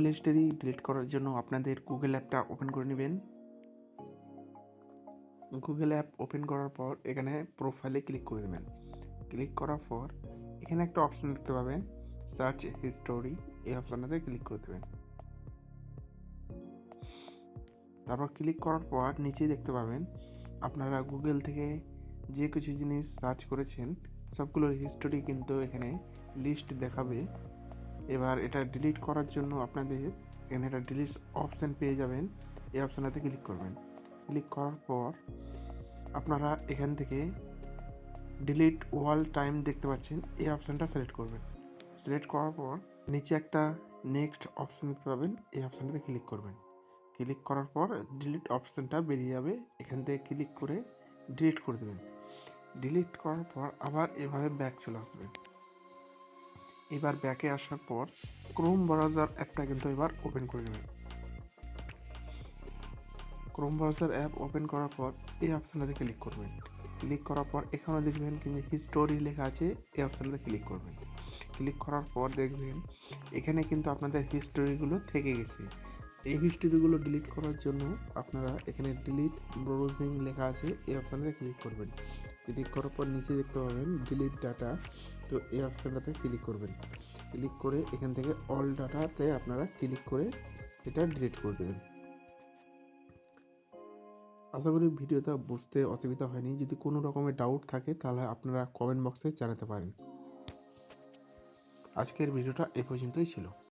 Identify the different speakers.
Speaker 1: Google history delete করার জন্য আপনাদের গুগল অ্যাপটা ওপেন করে নেবেন। গুগল অ্যাপ ওপেন করার পর এখানে প্রোফাইলে ক্লিক করে দেবেন। ক্লিক করার পর এখানে একটা অপশান দেখতে পাবেন। সার্চ হিস্টোরি এই অপশানটাতে ক্লিক করে দেবেন। তারপর ক্লিক করার পর নিচেই দেখতে পাবেন, আপনারা গুগল থেকে যে কিছু জিনিস সার্চ করেছেন, সবগুলোর হিস্টোরি কিন্তু এখানে লিস্ট দেখাবে। এবার এটা ডিলিট করার জন্য আপনাদের এখানে একটা ডিলিট অপশান পেয়ে যাবেন। এই অপশানটাতে ক্লিক করবেন। ক্লিক করার পর আপনারা এখান থেকে ডিলিট ওয়াল টাইম দেখতে পাচ্ছেন। এই অপশানটা সিলেক্ট করবেন। সিলেক্ট করার পর নিচে একটা নেক্সট অপশান দেখতে পাবেন। এই অপশানটাতে ক্লিক করবেন। ক্লিক করার পর ডিলিট অপশানটা বেরিয়ে যাবে। এখান থেকে ক্লিক করে ডিলিট করে দেবেন। ডিলিট করার পর আবার এভাবে ব্যাক চলে আসবেন এবার ব্যাকে আসার পর ক্রোম ব্রাউজার অ্যাপটা কিন্তু এবার ওপেন করে নেবেন। ক্রোম ব্রাউজার অ্যাপ ওপেন করার পর এই অপশানটাতে ক্লিক করবেন। ক্লিক করার পর এখানে দেখবেন কিন্তু হিস্টোরি লেখা আছে, এই অপশানটাতে ক্লিক করবেন। ক্লিক করার পর দেখবেন এখানে কিন্তু আপনাদের হিস্টোরিগুলো থেকে গেছে। এই হিস্টোরিগুলো ডিলিট করার জন্য আপনারা এখানে ডিলিট ব্রাউজিং লেখা আছে, এই অপশানটাতে ক্লিক করবেন। ক্লিক করার পর নিচে দেখতে পাবেন ডিলিট ডাটা তো এই অপশানটাতে ক্লিক করবেন। ক্লিক করে এখান থেকে অল ডাটাতে আপনারা ক্লিক করে এটা ডিলিট করে দেবেন। আশা করি ভিডিওটা বুঝতে অসুবিধা হয়নি। যদি কোনো রকমের ডাউট থাকে, তাহলে আপনারা কমেন্ট বক্সে জানাতে পারেন। আজকের ভিডিওটা এ পর্যন্তই ছিল।